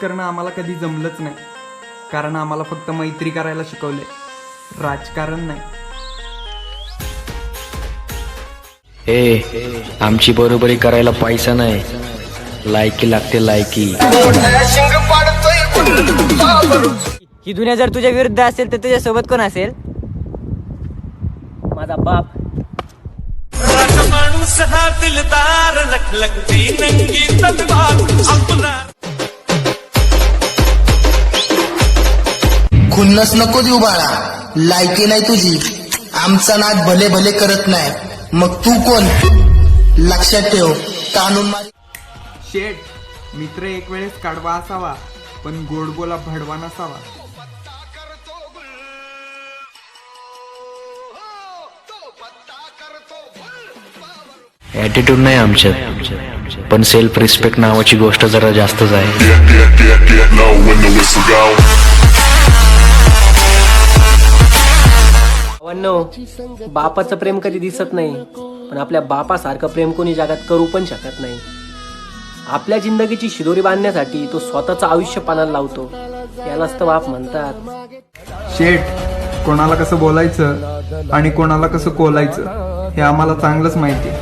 करणं आम्हाला कधी जमलंच नाही. कारण आम्हाला फक्त मैत्री करायला शिकवले राजकारण नाही. ए आमची बरोबरी करायला पैसा नाही. लायकी लागते लायकी. ही दुनिया जर तुझ्या विरुद्ध असेल तर तुझ्या सोबत कोण असेल? माझा बाप. माणूस हा दिलदार लख लगती नंगी तलवार खुन्नस नको देऊ बाळा. लायकी नाही तुझी. आमचा नाद भले भले करत नाही. मग तू कोण? लक्षात ठेव. ताणून मारी शेठ मित्र एक वेळेस कडवा असावा पण गोडबोला भडवा नसावा ॲटिट्यूड नाही आमच्यात. पण सेल्फ रिस्पेक्ट नावाची गोष्ट जरा जास्तच आहे. पण बापाचं प्रेम कधी दिसत नाही पण आपल्या बापासारखं प्रेम कोणी जगात करू पण शकत नाही. आपल्या जिंदगीची शिदोरी बांधण्यासाठी तो स्वतःचं आयुष्य पानाला लावतो. यालाच तर बाप म्हणतात. शेठ कोणाला कसं बोलायचं आणि कोणाला कसं कोलायचं हे आम्हाला चांगलंच माहिती आहे.